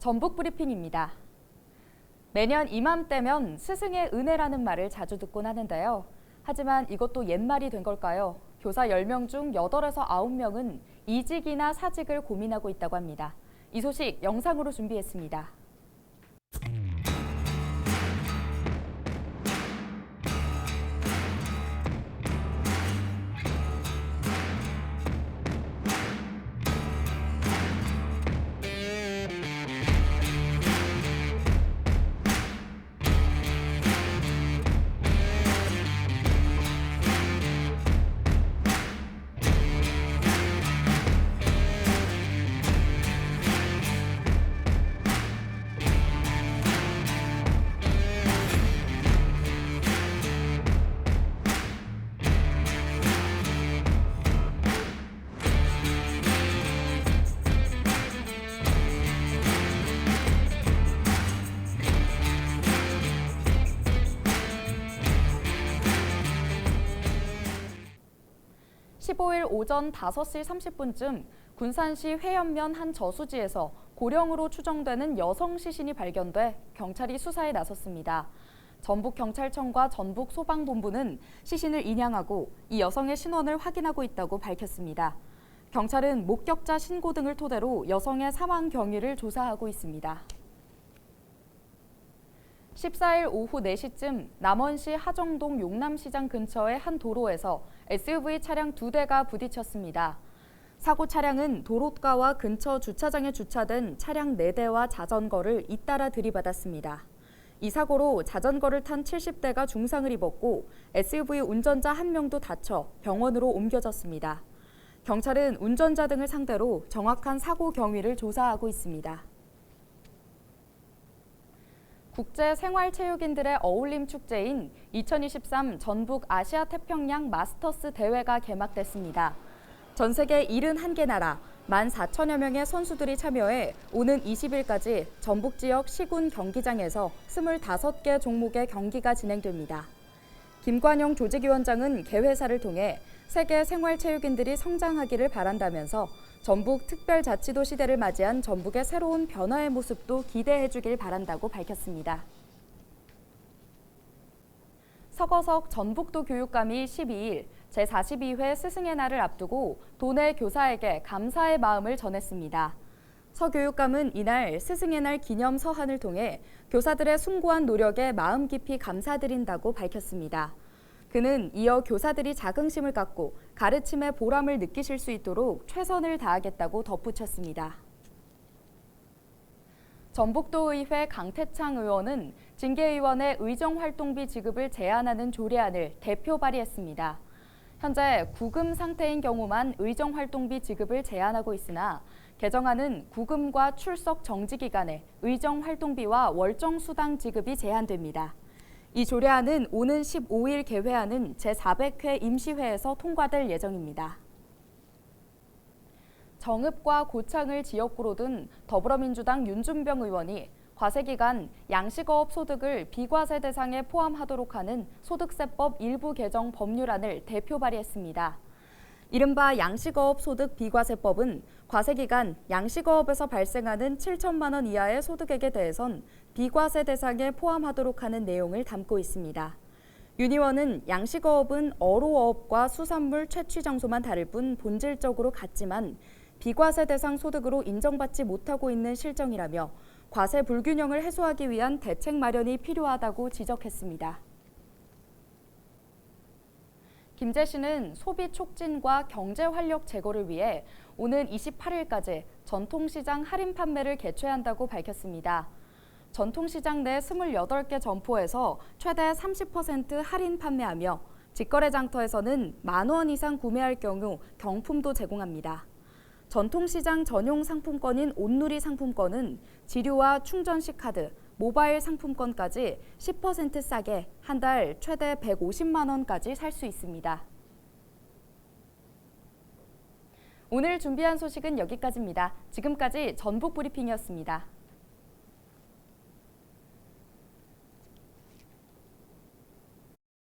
전북 브리핑입니다. 매년 이맘때면 스승의 은혜라는 말을 자주 듣곤 하는데요. 하지만 이것도 옛말이 된 걸까요? 교사 10명 중 8에서 9명은 이직이나 사직을 고민하고 있다고 합니다. 이 소식 영상으로 준비했습니다. (15일) 오전 (5시 30분쯤) 군산시 회연면 한 저수지에서 고령으로 추정되는 여성 시신이 발견돼 경찰이 수사에 나섰습니다. 전북경찰청과 전북소방본부는 시신을 인양하고 이 여성의 신원을 확인하고 있다고 밝혔습니다. 경찰은 목격자 신고 등을 토대로 여성의 사망 경위를 조사하고 있습니다. 14일 오후 4시쯤 남원시 하정동 용남시장 근처의 한 도로에서 SUV 차량 두 대가 부딪혔습니다. 사고 차량은 도로가와 근처 주차장에 주차된 차량 4대와 자전거를 잇따라 들이받았습니다. 이 사고로 자전거를 탄 70대가 중상을 입었고 SUV 운전자 한 명도 다쳐 병원으로 옮겨졌습니다. 경찰은 운전자 등을 상대로 정확한 사고 경위를 조사하고 있습니다. 국제 생활체육인들의 어울림 축제인 2023 전북 아시아 태평양 마스터스 대회가 개막됐습니다. 전 세계 71개 나라 14,000여 명의 선수들이 참여해 오는 20일까지 전북 지역 시군 경기장에서 25개 종목의 경기가 진행됩니다. 김관영 조직위원장은 개회사를 통해 세계 생활체육인들이 성장하기를 바란다면서 전북 특별자치도 시대를 맞이한 전북의 새로운 변화의 모습도 기대해 주길 바란다고 밝혔습니다. 서거석 전북도 교육감이 12일 제42회 스승의 날을 앞두고 도내 교사에게 감사의 마음을 전했습니다. 서 교육감은 이날 스승의 날 기념 서한을 통해 교사들의 숭고한 노력에 마음 깊이 감사드린다고 밝혔습니다. 그는 이어 교사들이 자긍심을 갖고 가르침의 보람을 느끼실 수 있도록 최선을 다하겠다고 덧붙였습니다. 전북도의회 강태창 의원은 징계위원회 의정활동비 지급을 제한하는 조례안을 대표 발의했습니다. 현재 구금 상태인 경우만 의정 활동비 지급을 제한하고 있으나 개정안은 구금과 출석 정지 기간에 의정 활동비와 월정 수당 지급이 제한됩니다. 이 조례안은 오는 15일 개회하는 제400회 임시회에서 통과될 예정입니다. 정읍과 고창을 지역구로 둔 더불어민주당 윤준병 의원이 과세 기간 양식어업 소득을 비과세 대상에 포함하도록 하는 소득세법 일부 개정 법률안을 대표 발의했습니다. 이른바 양식어업 소득 비과세법은 과세 기간 양식어업에서 발생하는 7천만 원 이하의 소득액에 대해선 비과세 대상에 포함하도록 하는 내용을 담고 있습니다. 윤 의원은 양식어업은 어로어업과 수산물 채취 장소만 다를 뿐 본질적으로 같지만 비과세 대상 소득으로 인정받지 못하고 있는 실정이라며 과세 불균형을 해소하기 위한 대책 마련이 필요하다고 지적했습니다. 김재 씨는 소비 촉진과 경제 활력 제고를 위해 오는 28일까지 전통시장 할인 판매를 개최한다고 밝혔습니다. 전통시장 내 28개 점포에서 최대 30% 할인 판매하며 직거래 장터에서는 만 원 이상 구매할 경우 경품도 제공합니다. 전통시장 전용 상품권인 온누리 상품권은 지류와 충전식 카드, 모바일 상품권까지 10% 싸게 한 달 최대 150만 원까지 살 수 있습니다. 오늘 준비한 소식은 여기까지입니다. 지금까지 전북 브리핑이었습니다.